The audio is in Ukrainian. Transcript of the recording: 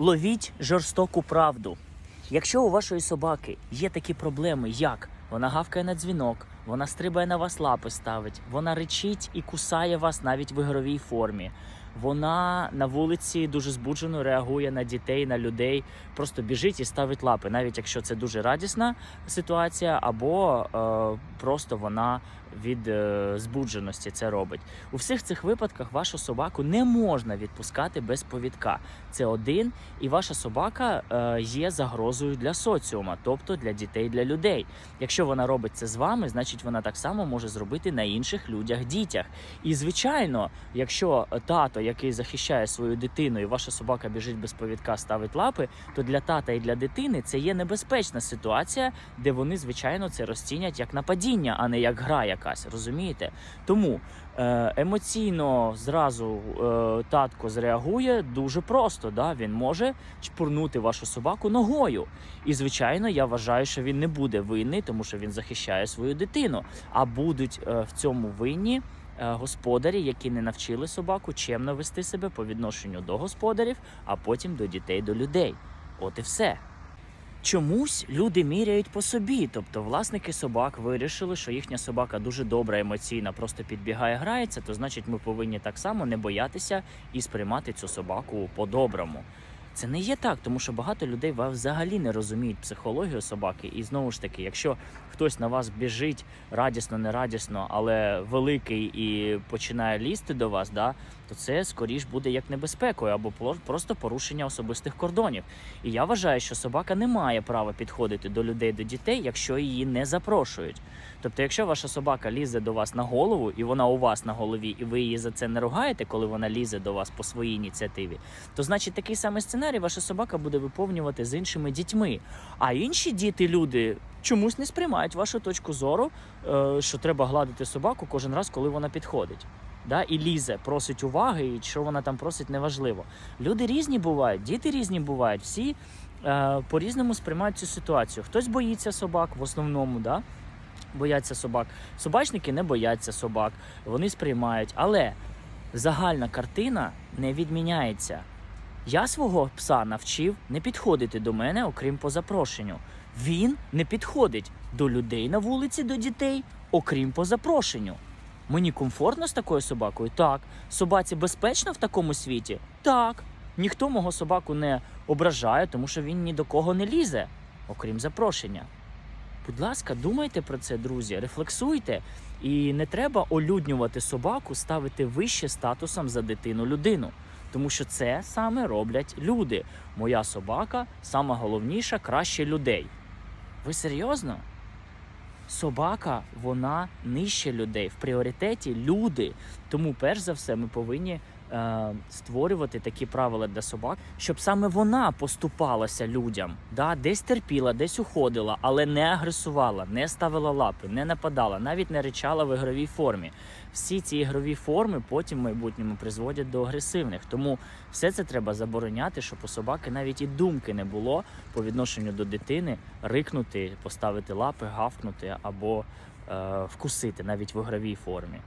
Ловіть жорстоку правду. Якщо у вашої собаки є такі проблеми, як вона гавкає на дзвінок, вона стрибає на вас лапи ставить, вона речить і кусає вас навіть в ігровій формі. Вона на вулиці дуже збуджено реагує на дітей, на людей, просто біжить і ставить лапи, навіть якщо це дуже радісна ситуація, або е, просто вона від е, збудженості це робить. У всіх цих випадках вашу собаку не можна відпускати без повідка. Це один, і ваша собака е, є загрозою для соціума, тобто для дітей, для людей. Якщо вона робить це з вами, значить вона так само може зробити на інших людях, дітях. І звичайно, якщо тато, який захищає свою дитину, і ваша собака біжить без повідка, ставить лапи, то для тата і для дитини це є небезпечна ситуація, де вони, звичайно, це розцінять як нападіння, а не як гра якась. Розумієте? Тому емоційно зразу е, татко зреагує дуже просто. Да? Він може чпурнути вашу собаку ногою. І звичайно, я вважаю, що він не буде винний, тому що він захищає свою дитину. А будуть е, в цьому винні. е, Господарі, які не навчили собаку чемно вести себе по відношенню до господарів, а потім до дітей, до людей. От і все. Чомусь люди міряють по собі, тобто власники собак вирішили, що їхня собака дуже добра, емоційна, просто підбігає, грається, то значить ми повинні так само не боятися і сприймати цю собаку по-доброму. Це не є так, тому що багато людей взагалі не розуміють психологію собаки. І знову ж таки, якщо хтось на вас біжить радісно, нерадісно, але великий і починає лізти до вас, да, то це скоріш буде як небезпекою або просто порушення особистих кордонів. І я вважаю, що собака не має права підходити до людей, до дітей, якщо її не запрошують. Тобто, якщо ваша собака лізе до вас на голову, і вона у вас на голові, і ви її за це не ругаєте, коли вона лізе до вас по своїй ініціативі, то значить такий самий сценарій ваша собака буде виповнювати з іншими дітьми. А інші діти, люди чомусь не сприймають вашу точку зору, е, що треба гладити собаку кожен раз, коли вона підходить. Да, і лізе, просить уваги, і що вона там просить, неважливо. Люди різні бувають, діти різні бувають, всі е, по-різному сприймають цю ситуацію. Хтось боїться собак в основному, да? бояться собак. Собачники не бояться собак, вони сприймають. Але загальна картина не відміняється. Я свого пса навчив не підходити до мене, окрім по запрошенню. Він не підходить до людей на вулиці, до дітей, окрім по запрошенню. Мені комфортно з такою собакою? Так. Собаці безпечно в такому світі? Так. Ніхто мого собаку не ображає, тому що він ні до кого не лізе, окрім запрошення. Будь ласка, думайте про це, друзі, рефлексуйте. І не треба олюднювати собаку, ставити вище статусом за дитину людину. Тому що це саме роблять люди. Моя собака сама головніша, краще людей. Ви серйозно? Собака, вона нижче людей. В пріоритеті люди. Тому, перш за все, ми повинні е, створювати такі правила для собак, щоб саме вона поступалася людям. Да? Десь терпіла, десь уходила, але не агресувала, не ставила лапи, не нападала, навіть не ричала в ігровій формі. Всі ці ігрові форми потім в майбутньому призводять до агресивних. Тому все це треба забороняти, щоб у собаки навіть і думки не було по відношенню до дитини рикнути, поставити лапи, гавкнути або е, вкусити навіть в ігровій формі.